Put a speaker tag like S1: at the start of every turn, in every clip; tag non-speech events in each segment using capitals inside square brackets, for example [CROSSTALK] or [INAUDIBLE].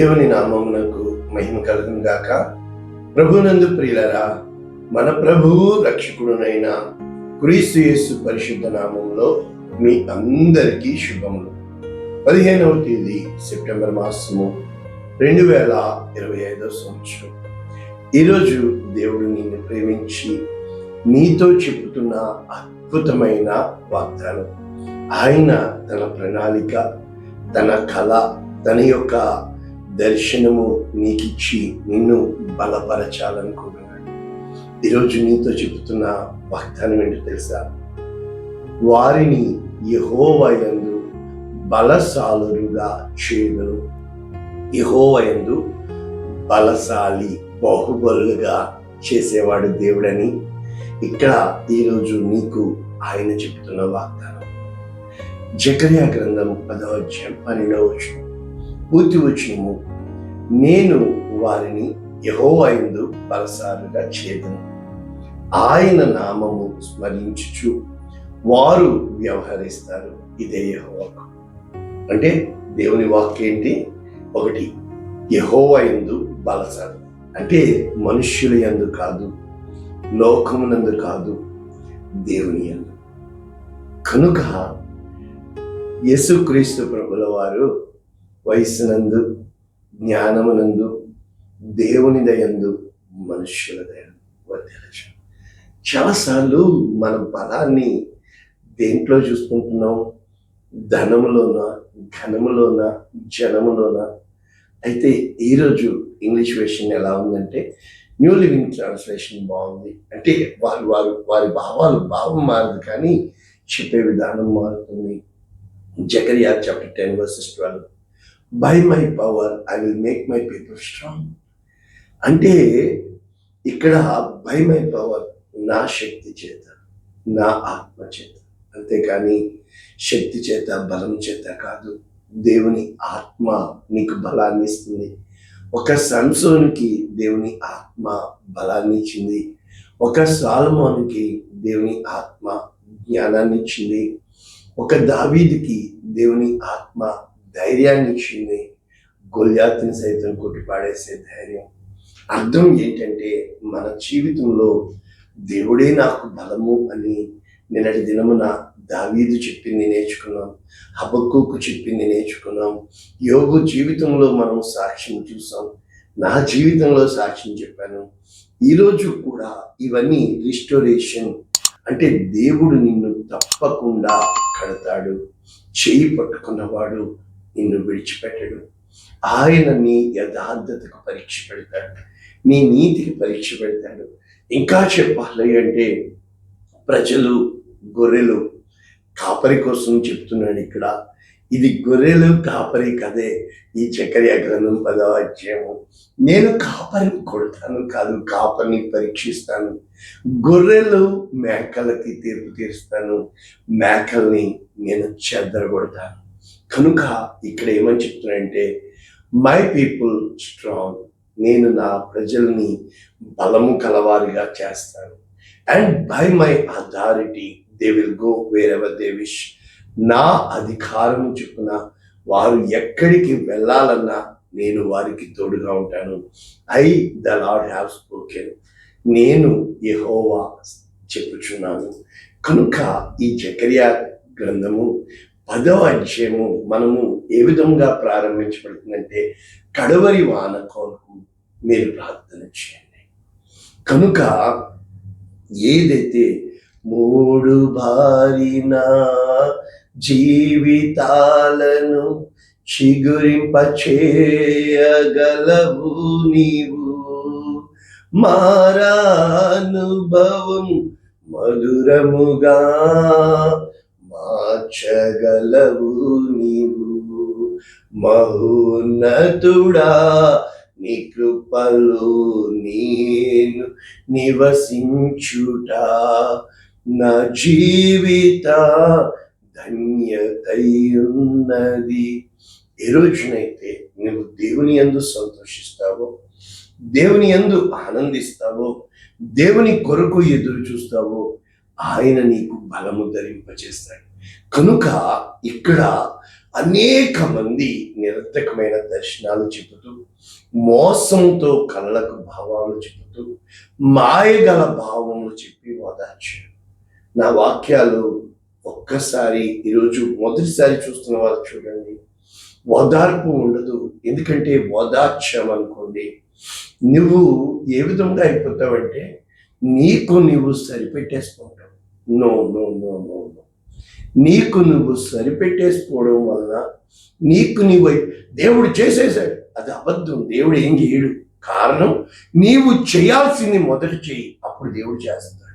S1: దేవుని నామమునకు మహిమ కలుగును గాక ప్రభునందు ప్రియులరా మన ప్రభువు రక్షకుడునైన క్రీస్తు యేసు పరిశుద్ధ నామంలో మీ అందరికీ శుభములు. పదిహేనవ తేదీ సెప్టెంబర్ మాసము రెండు వేల ఇరవై ఐదో సంవత్సరం. ఈరోజు దేవుడు నిన్ను ప్రేమించి నీతో చెబుతున్న అద్భుతమైన వాగ్దానం. ఆయన తన ప్రణాళిక తన కళ తన యొక్క దర్శనము నీకిచ్చి నిన్ను బలపరచాలనుకుంటున్నాడు ఈరోజు నీతో చెబుతున్న వాగ్దానం ఏంటో తెలుసా? వారిని యహోవయందు బలశాలురుగా చేయగలరు యహోవయందు బలశాలి బాహుబలుగా చేసేవాడు దేవుడని ఇక్కడ ఈరోజు నీకు ఆయన చెబుతున్న వాగ్దానం. జకర్యా గ్రంథం పదవ అధ్యాయం పన్నెండవ వచ్చిన పూర్తి వచ్చినము నేను వారిని యహోవైందు బలసారుగా చేదను ఆయన నామము స్మరించుచు వారు వ్యవహరిస్తారు ఇదే యహోవాకు. అంటే దేవుని వాక్ ఏంటి ఒకటి యహోవైందు బలసారు. అంటే మనుష్యుల యందు కాదు లోకమునందు కాదు దేవుని యందు. కనుక యేసుక్రీస్తు ప్రభుల వారు వయస్సునందు జ్ఞానమునందు దేవుని దయందు మనుష్యుల దయందు వర్ధిల్లచు చాలాసార్లు మన బలాన్ని దేంట్లో చూసుకుంటున్నాం? ధనములోన ఘనములోన జనములోన? అయితే ఈరోజు ఇంగ్లీష్ వెర్షన్ ఎలా ఉందంటే న్యూ లివింగ్ ట్రాన్స్లేషన్ బాగుంది. అంటే వారు వారు వారి భావాలు భావం మారదు కానీ చెప్పే విధానం మారుతుంది. Zechariah chapter ten verses twelve. By my power I will make my people strong అంటే ఇక్కడ బై మై పవర్ నా శక్తి చేత నా ఆత్మ చేత. అంతేకాని శక్తి చేత బలం చేత కాదు దేవుని ఆత్మ నీకు బలాన్ని ఇస్తుంది. ఒక సంసోనికి దేవుని ఆత్మ బలాన్ని ఇచ్చింది. ఒక సాల్మోనికి దేవుని ఆత్మ జ్ఞానాన్ని ఇచ్చింది. ఒక దావీదికి దేవుని ఆత్మ ధైర్యాన్ని ఇచ్చింది. గొల్యాతిని సైతం కొట్టిపాడేసే ధైర్యం. అర్థం ఏంటంటే మన జీవితంలో దేవుడే నాకు బలము అని నిన్నటి దినమున దావీదు చెప్పింది నేర్చుకున్నాం. హబక్కుకు చెప్పింది నేర్చుకున్నాం. యోగు జీవితంలో మనం సాక్ష్యం చూసాం. నా జీవితంలో సాక్ష్యం చెప్పాను. ఈరోజు కూడా ఇవన్నీ రిస్టోరేషన్ అంటే దేవుడు నిన్ను తప్పకుండా కడతాడు. చేయి పట్టుకున్నవాడు నిన్ను విడిచిపెట్టడు. ఆయన నీ యథార్థతకు పరీక్ష పెడతాడు. నీ నీతికి పరీక్ష పెడతాడు. ఇంకా చెప్పాలి అంటే ప్రజలు గొర్రెలు కాపరి కోసం చెప్తున్నాడు ఇక్కడ. ఇది గొర్రెలు కాపరి కదే. ఈ చక్కెర గ్రంథం పదవ అధ్యాయము. నేను కాపరిని కొడతాను కాదు కాపరిని పరీక్షిస్తాను. గొర్రెలు మేకలకి తీర్పు తీరుస్తాను. మేకల్ని నేను చెద్దరగొడతాను కనుక ఇక్కడ ఏమని చెప్తున్నాడంటే మై పీపుల్ స్ట్రాంగ్ నేను నా ప్రజల్ని బలము కలవారిగా చేస్తాను. And by my authority they will go wherever they wish నా అధికారం చొప్పున వారు ఎక్కడికి వెళ్ళాలన్నా నేను వారికి తోడుగా ఉంటాను. I the Lord have spoken నేను యహోవా చెప్పుచున్నాను. కనుక ఈ జకర్యా గ్రంథము పదవ అధ్యయము మనము ఏ విధంగా ప్రారంభించబడుతుందంటే కడవరి వాన కొరకు మీరు ప్రార్థన చేయండి. కనుక ఏదైతే మూడు బారిన జీవితాలను చిగురింపచేయగలవు నీవు మారానుభవం మధురముగా మార్చగలవు నీవు. మహోన్నతుడా నీ కృపలో నేను నివసించుట. నా జీవిత ధన్యతయున్నది. ఏ రోజునైతే నువ్వు దేవుని యందు సంతోషిస్తావో దేవుని ఎందు ఆనందిస్తావో దేవుని కొరకు ఎదురు చూస్తావో ఆయన నీకు బలము ధరింపచేస్తాడు. కనుక ఇక్కడ అనేక మంది నిరర్థకమైన దర్శనాలు చెబుతూ మోసంతో కళ్ళకు భావాలు చెబుతూ మాయగల భావములు చెప్పి ఓదార్చారు నా వాక్యాలు ఒక్కసారి ఈరోజు మొదటిసారి చూస్తున్న వారు చూడండి. ఓదార్పు ఉండదు. ఎందుకంటే ఓదార్చామనుకోండి. నువ్వు ఏ విధంగా అయిపోతావంటే నీకు నువ్వు సరిపెట్టేసుకుంటావు. No no no no no. నీకు నువ్వు సరిపెట్టేసుకోవడం వలన నీకు నీవు దేవుడు చేసేసాడు అది అబద్ధం. దేవుడు ఏం చేయడు. కారణం నీవు చేయాల్సింది మొదట చెయ్యి అప్పుడు దేవుడు చేస్తాడు.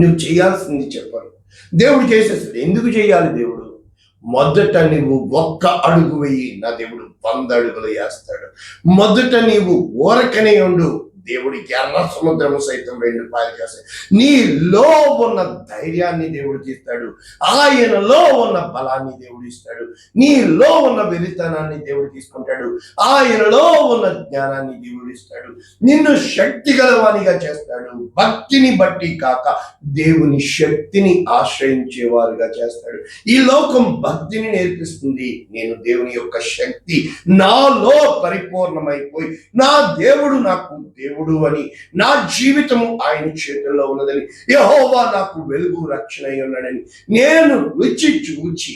S1: నువ్వు చేయాల్సింది చెప్పరు దేవుడు చేసేస్తాడు ఎందుకు చేయాలి దేవుడు? మొదట నీవు ఒక్క అడుగు వెయ్యి నా దేవుడు వంద అడుగులు వేస్తాడు. మొదట నీవు ఊరకనే ఉండు. దేవుడికి ఎర్ర సముద్రము సైతం రెండు పాయలు చేస్తాయి నీలో ఉన్న ధైర్యాన్ని దేవుడు ఇస్తాడు ఆయనలో ఉన్న బలాన్ని దేవుడు ఇస్తాడు. నీలో ఉన్న వెలితనాన్ని దేవుడు తీసుకుంటాడు. ఆయనలో ఉన్న జ్ఞానాన్ని దేవుడు ఇస్తాడు. నిన్ను శక్తి గలవానిగా చేస్తాడు. భక్తిని బట్టి కాక దేవుని శక్తిని ఆశ్రయించేవారుగా చేస్తాడు. ఈ లోకం భక్తిని నేర్పిస్తుంది. నేను దేవుని యొక్క శక్తి నాలో పరిపూర్ణమైపోయి నా దేవుడు నాకు దేవుడు అని నా జీవితము ఆయన చేతుల్లో ఉన్నదని. యహోవా నాకు వెలుగు రక్షణ అయి ఉన్నాడని నేను రుచి చూచి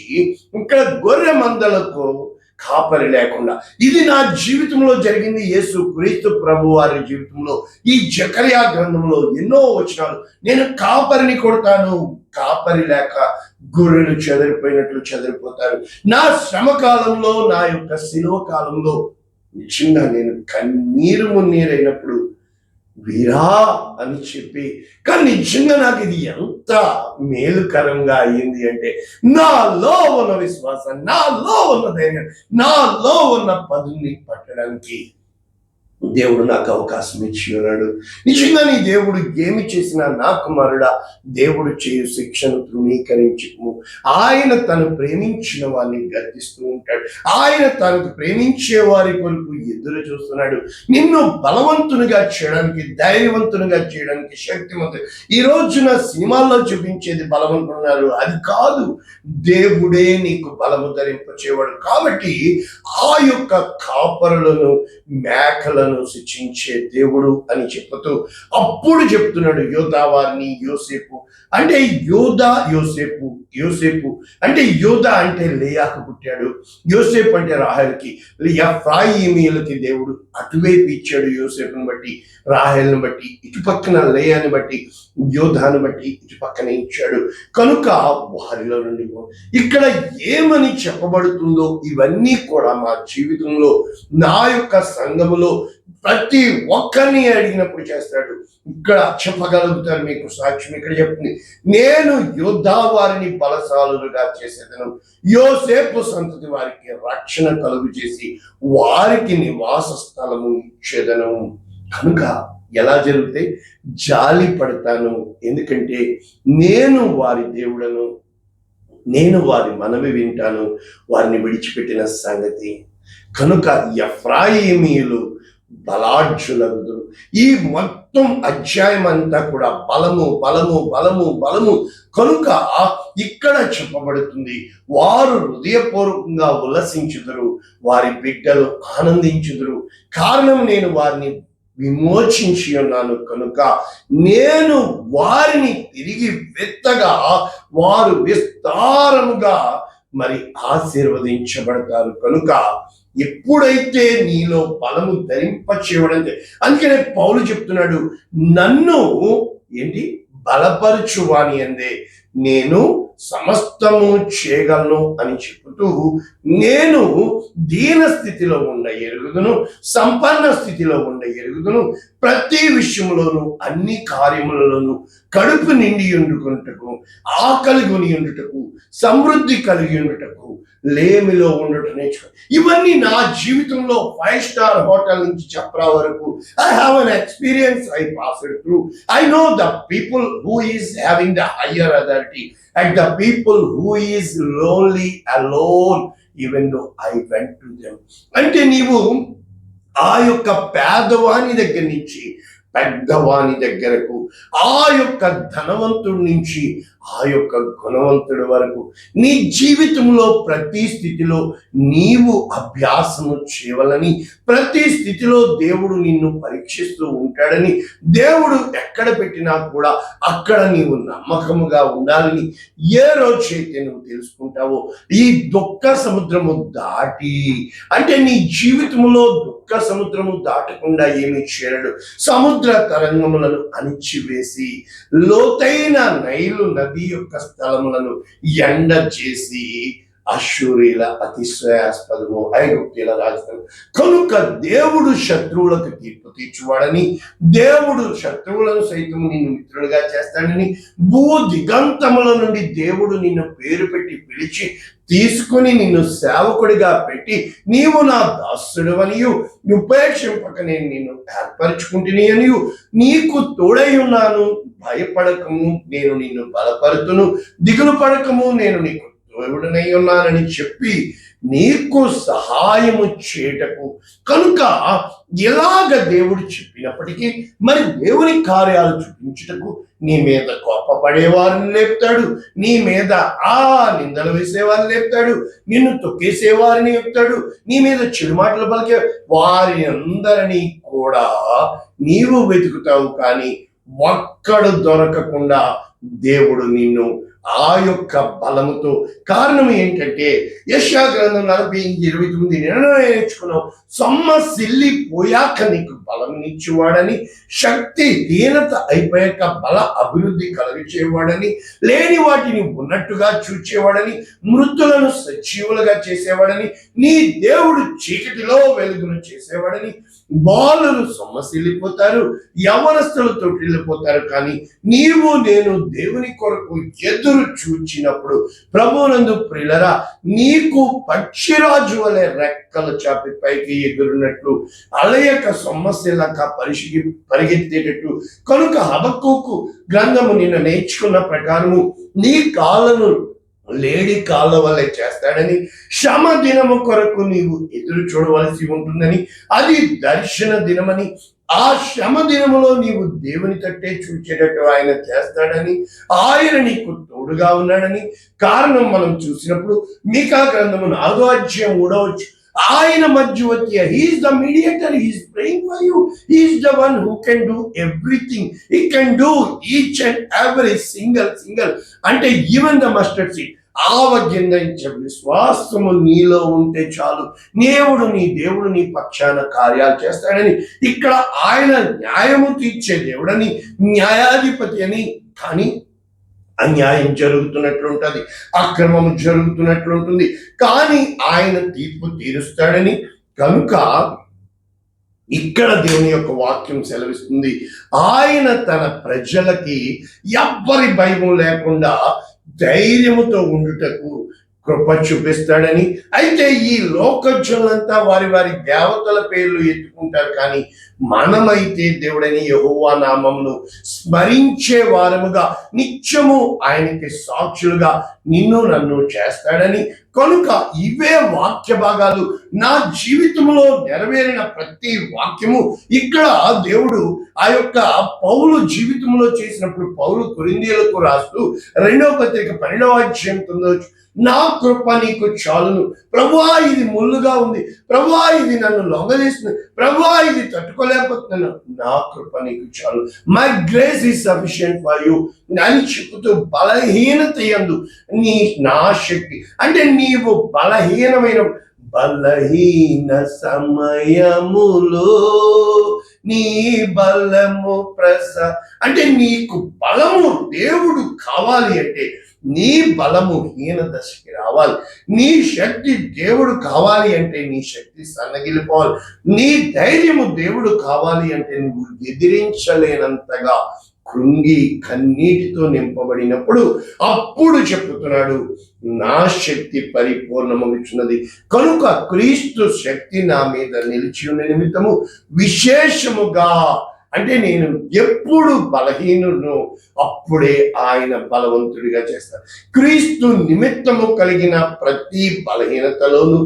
S1: ఇక్కడ గొర్రె మందలకు కాపరి లేకుండా. ఇది నా జీవితంలో జరిగింది. యేసు క్రీస్తు ప్రభు వారి జీవితంలో ఈ జకర్యా గ్రంథంలో ఎన్నో వచనాలు. నేను కాపరిని కొడతాను. కాపరి లేక గొర్రెలు చెదిరిపోయినట్లు చెదిరిపోతారు. నా శ్రమ కాలంలో నా యొక్క శిలువ కాలంలో నిజంగా నేను కన్నీరు మున్నీరైనప్పుడు వీరా అని చెప్పి కానీ నిజంగా నాకు ఇది ఎంత మేలుకరంగా అయ్యింది అంటే నాలో ఉన్న విశ్వాసం నాలో ఉన్న ధైర్యం నాలో ఉన్న పదుని పట్టడానికి దేవుడు నాకు అవకాశం ఇచ్చి ఉన్నాడు నిజంగా నీ దేవుడు ఏమి చేసినా నా కుమారుడా దేవుడు చేయు శిక్షను తృణీకరించము. ఆయన తను ప్రేమించిన వారిని గర్దిస్తూ ఉంటాడు. ఆయన తనకు ప్రేమించే వారి కొరకు ఎదురు చూస్తున్నాడు. నిన్ను బలవంతునిగా చేయడానికి ధైర్యవంతునిగా చేయడానికి శక్తివంతు ఈ రోజున సినిమాల్లో చూపించేది బలవంతున్నారు అది కాదు దేవుడే నీకు బలము ధరింపచేవాడు. కాబట్టి ఆ యొక్క కాపరులను మేకలను శిక్షించే దేవుడు అని చెప్తూ అప్పుడు చెప్తున్నాడు యోధా వారిని యోసేపు. అంటే యోధా యోసేపు యోసేపు అంటే యోధా అంటే లేయాకు పుట్టాడు యోసేపు అంటే రాహెల్కి. ఎఫ్రాయిమీలకి దేవుడు అటువైపు ఇచ్చాడు యోసేపుని బట్టి రాహెల్ని బట్టి ఇటు పక్కన లేయాని బట్టి యోధాను బట్టి ఇటు పక్కన ఇచ్చాడు. కనుక వారిలో నుండి ఇక్కడ ఏమని చెప్పబడుతుందో ఇవన్నీ కూడా మా జీవితంలో నా యొక్క సంఘములో ప్రతి ఒక్కరిని అడిగినప్పుడు చేస్తాడు. ఇక్కడ చెప్పగలుగుతారు మీకు సాక్ష్యం ఇక్కడ చెప్తుంది. నేను యోధా వారిని బలశాలులుగా చేసేదను. యోసేపు సంతతి వారికి రక్షణ కలుగు చేసి వారికి నివాస స్థలము ఇచ్చేదను. కనుక ఎలా జరిగితే జాలి పడతాను. ఎందుకంటే నేను వారి దేవుడను నేను వారి మనవి వింటాను. వారిని విడిచిపెట్టిన సంగతి. కనుక ఎఫ్రాయిమీలు బలాఢ్యులందరూ ఈ మొత్తం అధ్యాయం అంతా కూడా బలము బలము బలము బలము. కనుక ఇక్కడ చెప్పబడుతుంది వారు హృదయపూర్వకంగా ఉల్లసించుదురు వారి బిడ్డలు ఆనందించుదురు. కారణం నేను వారిని విమోచించి ఉన్నాను కనుక నేను వారిని తిరిగి వెత్తగా వారు విస్తారముగా మరి ఆశీర్వదించబడతారు. కనుక ఎప్పుడైతే నీలో బలము ధరింపచేయడం అందుకనే పౌలు చెప్తున్నాడు నన్ను ఏంటి? బలపరచువాని అందే. నేను సమస్తము చేయగలను అని చెబుతూ నేను దీన స్థితిలో ఉండ ఎరుగుదును సంపన్న స్థితిలో ఉండ ఎరుగుదును ప్రతి విషయంలోనూ అన్ని కార్యములలోనూ కడుపు నిండి ఉండుకుంటకు ఆకలి కొని ఉండుటకు సమృద్ధి కలిగి ఉండుటకు లేమిలో ఉండటం నేర్చుకో ఇవన్నీ నా జీవితంలో ఫైవ్ స్టార్ హోటల్ నుంచి చెప్పరా వరకు I have an experience I pass through I know the people who is having the higher authority and the people who is lonely alone even though I went to them అంటే నీవు ఆ యొక్క పేదవాని దగ్గర నుంచి పెద్దవాని దగ్గరకు ఆ యొక్క ధనవంతుడి నుంచి ఆ యొక్క గుణవంతుడి వరకు. నీ జీవితంలో ప్రతి స్థితిలో నీవు అభ్యాసము చేయవలని ప్రతి స్థితిలో దేవుడు నిన్ను పరీక్షిస్తూ ఉంటాడని దేవుడు ఎక్కడ పెట్టినా కూడా అక్కడ నీవు నమ్మకముగా ఉండాలని ఏ రోజైతే నువ్వు తెలుసుకుంటావో ఈ దుఃఖ సముద్రము దాటి అంటే నీ జీవితంలో దుఃఖ సముద్రము దాటకుండా ఏమీ చేరడు సముద్ర తరంగములను అణిచివేసి లోతైన నైలు నది యొక్క స్థలములను ఎండ చేసి అశ్వరీల అతిశ్రయాస్పదము ఐగుప్తుల రాజధాని కనుక దేవుడు శత్రువులకు తీర్పు తీర్చువాడని దేవుడు శత్రువులను సైతం నిన్ను మిత్రులుగా చేస్తాడని భూ దిగంతముల నుండి దేవుడు నిన్ను పేరు పెట్టి పిలిచి తీసుకుని నిన్ను సేవకుడిగా పెట్టి నీవు నా దాసుడు అనియు ఉపేక్షింపక నేను నిన్ను ఏర్పరచుకుంటుని అనియు నీకు తోడై ఉన్నాను. భయపడకము. నేను నిన్ను బలపరుతును. దిగులు పడకము. నేను నీకు తోడునై ఉన్నానని చెప్పి నీకు సహాయము చేయటకు. కనుక ఎలాగ దేవుడు చెప్పినప్పటికీ మరి దేవుని కార్యాలు చూపించుటకు నీ మీద కోపపడేవారిని లేపుతాడు. నీ మీద ఆ నిందలు వేసేవారిని లేపుతాడు. నిన్ను తొక్కేసేవారిని లేపుతాడు. నీ మీద చెడు మాటలు పలికే వారి అందరినీ కూడా నీవు వెతుకుతావు కానీ ఒక్కడు దొరకకుండా దేవుడు నిన్ను ఆ యొక్క బలముతో కారణం ఏంటంటే యశా గ్రంథం నలభై ఇరవై తొమ్మిది నిర్ణయం నేర్చుకున్నావు. సొమ్మ పోయాక నీకు బలమునిచ్చేవాడని శక్తి హీనత అయిపోయాక బల అభివృద్ధి కలగచేవాడని లేని వాటిని ఉన్నట్టుగా చూచేవాడని మృతులను సజీవులుగా చేసేవాడని నీ దేవుడు చీకటిలో వెలుగును చేసేవాడని బాలురు సొమ్మసిల్లిపోతారు యవనస్తులు తొట్టిల్లిపోతారు కానీ నీవు నేను దేవుని కొరకు ఎదురు చూచినప్పుడు ప్రభునందు ప్రిలరా నీకు పక్షిరాజు వలె రెక్కలు చాపి పైకి ఎగురున్నట్లు అలయక సొమ్మసిల్లక పరిశి పరిగెత్తేటట్టు. కనుక హబక్కుకు గ్రంథము నిన్న నేర్చుకున్న ప్రకారము నీ కాలను లేడి కాళ్ళ వల్లే చేస్తాడని శ్రమ దినము కొరకు నీవు ఎదురు చూడవలసి ఉంటుందని అది దర్శన దినమని ఆ శ్రమ దినములో నీవు దేవుని తట్టే చూచేటట్టు ఆయన చేస్తాడని ఆయన నీకు తోడుగా ఉన్నాడని కారణం మనం చూసినప్పుడు మీకా గ్రంథము నాలుగో అధ్యాయం మూడవచ్చు ఆయన మధ్యవర్తి he's the mediator he's praying for you he's the one who can do everything he can do each and every single single అంటే ఈవెన్ ద మస్టర్డ్ సీడ్ ఆవగ్యంగా విశ్వాసము నీలో ఉంటే చాలు. దేవుడు నీ దేవుడు నీ పక్షాన కార్యాలు చేస్తాడని ఇక్కడ ఆయన న్యాయము తీర్చే దేవుడని న్యాయాధిపతి అని కానీ అన్యాయం జరుగుతున్నట్లు ఉంటుంది అక్రమం జరుగుతున్నట్లు ఉంటుంది కానీ ఆయన తీర్పు తీరుస్తాడని కనుక ఇక్కడ దేవుని యొక్క వాక్యం సెలవిస్తుంది. ఆయన తన ప్రజలకి ఎవ్వరి భయం లేకుండా ధైర్యముతో ఉండుటకు కృప చూపిస్తాడని. అయితే ఈ లోకజ్జులంతా వారి వారి దేవతల పేర్లు ఎత్తుకుంటారు కానీ మనమైతే దేవుడని యహోవా నామమును స్మరించే వారముగా నిత్యము ఆయనకి సాక్షులుగా నిన్ను నన్ను చేస్తాడని. కనుక ఇవే వాక్య భాగాలు. నా జీవితంలో నెరవేరిన ప్రతి వాక్యము. ఇక్కడ దేవుడు ఆ యొక్క పౌలు జీవితంలో చేసినప్పుడు పౌలు కొరిందీలకు రాస్తూ రెండవ పత్రిక పన్నెండవ అధ్యాయం పొందవచ్చు నా కృప నీకు చాలును. ప్రభువా ఇది ముళ్ళుగా ఉంది. ప్రభా ఇది నన్ను లొంగదీస్తుంది. ప్రభా ఇది తట్టుకోలేకపోతున్నాను. నా కృప నీకు చాలు. My grace is sufficient for you అని చెబుతూ బలహీనత ఎందు. నీ నా శక్తి అంటే నీవు బలహీనమైన బలహీన సమయములో నీ బలము ప్రస అంటే నీకు బలము దేవుడు కావాలి అంటే నీ బలము హీన దశకి రావాలి. నీ శక్తి దేవుడు కావాలి అంటే నీ శక్తి సన్నగిలిపోవాలి. నీ ధైర్యము దేవుడు కావాలి అంటే నువ్వు ఎదిరించలేనంతగా కృంగి కన్నీటితో నింపబడినప్పుడు అప్పుడు చెప్తున్నాడు నా శక్తి పరిపూర్ణమగుచున్నది. కనుక క్రీస్తు శక్తి నా మీద నిలిచి ఉన్న నిమిత్తము విశేషముగా అంటే నేను ఎప్పుడు బలహీనును అప్పుడే ఆయన బలవంతుడిగా చేస్తాను క్రీస్తు నిమిత్తము కలిగిన ప్రతి బలహీనతలోను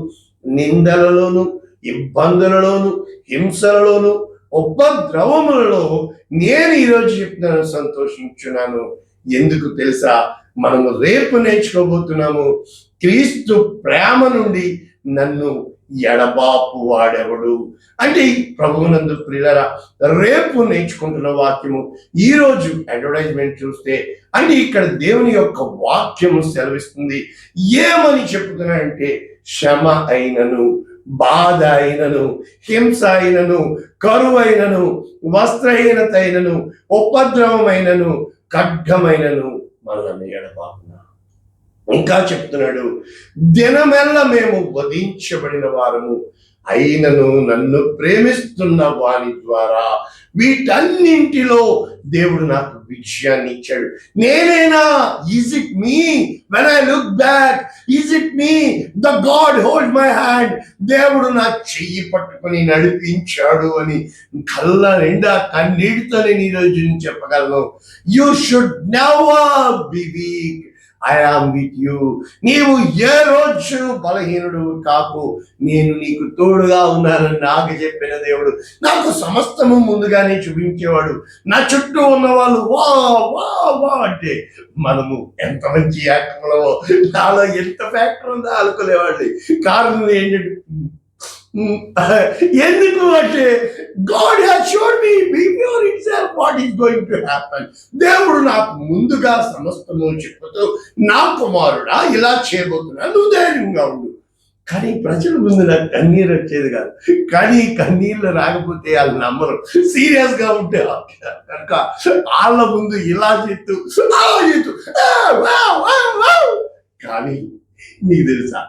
S1: నిందలలోను ఇబ్బందులలోను హింసలలోను ఉపద్రవములలో నేను ఈరోజు చెప్తున్నాను సంతోషించున్నాను. ఎందుకు తెలుసా? మనము రేపు నేర్చుకోబోతున్నాము. క్రీస్తు ప్రేమ నుండి నన్ను ఎడబాపు వాడెవడు? అంటే ప్రభువునందు ప్రియులరా రేపు నేర్చుకుంటున్న వాక్యము ఈరోజు అడ్వర్టైజ్మెంట్ చూస్తే అంటే ఇక్కడ దేవుని యొక్క వాక్యము సెలవిస్తుంది. ఏమని చెప్తున్నాడంటే శ్రమ అయినను. బాధ అయినను హింస అయినను కరువైనను వస్త్రహీనత అయినను ఉపద్రవమైనను ఖడ్గమైనను మనల్ని ఎడబాకున్నా ఇంకా చెప్తున్నాడు దినమెల్ల మేము వధించబడిన వారము అయినను నన్ను ప్రేమిస్తున్న వాని ద్వారా. వీటన్నింటిలో దేవుడు నాకు విజయాన్ని ఇచ్చాడు. నేనేనా? Is it me when I look back is it me the God hold my hand దేవుడు నా చెయ్యి పట్టుకొని నడిపించాడు అని కళ్ళ నిండా కన్నీటితో నేను ఈరోజు చెప్పగలను. You should never be weak I am with you నీవు ఏ రోజు బలహీనుడు కాకు. నేను నీకు తోడుగా ఉన్నానని నాకు చెప్పిన దేవుడు నాకు సమస్తము ముందుగానే చూపించేవాడు. నా చుట్టూ ఉన్న వాళ్ళు వా వా వా అంటే మనము ఎంత మంచి యాక్టర్లో నాలో ఎంత ఫ్యాక్టర్ ఉందో అనుకునేవాళ్ళు కారణం ఏంటంటే [LAUGHS] ఎందుకు అంటే God has showed me before itself what is going to happen దేవుడు నాకు ముందుగా సమస్తము చెప్పుతూ నా కుమారుడా ఇలా చేయబోతున్నా నువ్వు ధైర్యంగా ఉండు. కానీ ప్రజల ముందు నాకు కన్నీరు వచ్చేది కాదు. కానీ కన్నీళ్ళు రాకపోతే వాళ్ళు నమ్మరు. సీరియస్గా ఉంటే కనుక వాళ్ళ ముందు ఇలా చెప్తూ అలా చెప్తూ కానీ నీకు తెలుసా?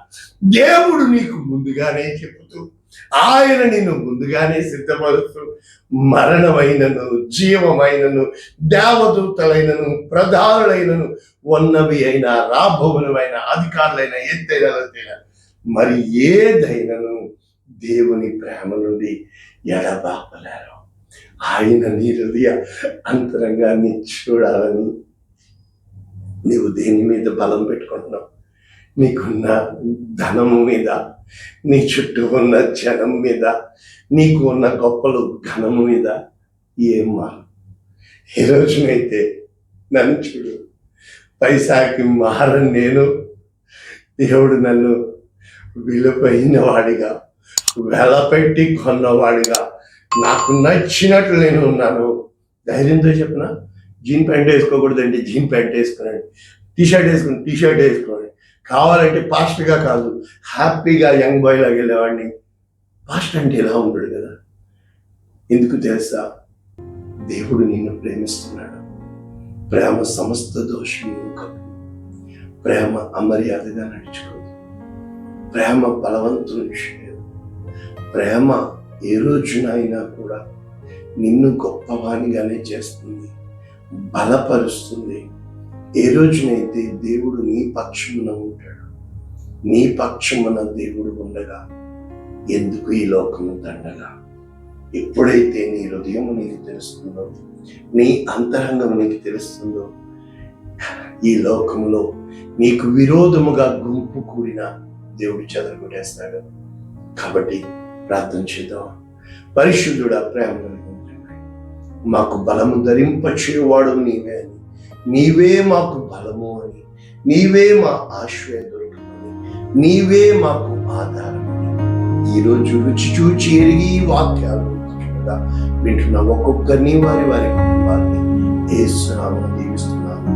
S1: దేవుడు నీకు ముందుగానే చెబుతూ ఆయన నిన్ను ముందుగానే సిద్ధపరుస్తూ మరణమైనను జీవమైనను దేవదూతలైనను ప్రధానులైనను ఉన్నవి అయినా రాభవులమైన అధికారులైన ఎత్తైన మరి ఏదైనను దేవుని ప్రేమ నుండి ఎడబాపలేరు. ఆయన నీ హృదయ అంతరంగాన్ని చూడాలని నీవు దేని మీద బలం పెట్టుకుంటున్నావు? నీకున్న ధనము మీద నీ చుట్టూ ఉన్న జనం మీద నీకు ఉన్న గొప్పలు ఘనము మీద ఏం మారు? ఈ రోజునైతే నన్ను చూడు. పైసాకి మారని నేను దేవుడు నన్ను విలువైన వాడిగా వెలపెట్టి కొన్నవాడిగా నాకు నచ్చినట్లు నేను ఉన్నాను. ధైర్యంతో చెప్పిన? జీన్ ప్యాంట్ వేసుకోకూడదండి జీన్ ప్యాంట్ వేసుకోనండి. టీ షర్ట్ వేసుకుని టీ షర్ట్ వేసుకోండి. కావాలంటే పాస్ట్గా కాదు హ్యాపీగా యంగ్ బాయ్ లాగా వెళ్ళేవాడిని. పాస్ట్ అంటే ఎలా ఉంటాడు కదా. ఎందుకు తెలుసా? దేవుడు నిన్ను ప్రేమిస్తున్నాడు. ప్రేమ సమస్త దోషం కప్పు ప్రేమ అమర్యాదగా నడుచుకోదు ప్రేమ బలవంతుని చేయదు ప్రేమ ఏ రోజునైనా కూడా నిన్ను గొప్పవానిగానే చేస్తుంది బలపరుస్తుంది ఏ రోజునైతే దేవుడు నీ పక్షమున ఉంటాడు నీ పక్షమున దేవుడు ఉండగా ఎందుకు ఈ లోకము దండగా? ఎప్పుడైతే నీ హృదయం నీకు తెలుస్తుందో నీ అంతరంగం నీకు తెలుస్తుందో ఈ లోకములో నీకు విరోధముగా గుంపు కూడిన దేవుడు చదరగొట్టేస్తాడు. కాబట్టి ప్రార్థన చేద్దాం. పరిశుద్ధుడా ప్రేమ మాకు బలము ధరింపచేవాడు నీవే అని నీవే మాకు బలము అని నీవే మా ఆశ్రయ దొరకమని నీవే మాకు ఆధారమని. ఈరోజు రుచి చూచి ఎరిగి ఈ వాక్యాలు వింటున్న ఒక్కొక్కరిని వారి వారి కుటుంబాన్ని ఏసునామం దీవిస్తున్నాను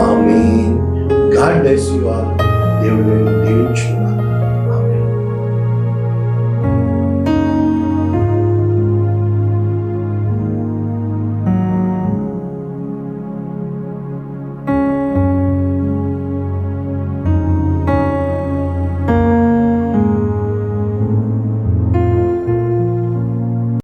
S1: ఆమె గాడ్ బ్లెస్ యు ఆల్. దేవుడు దీవించున్నాను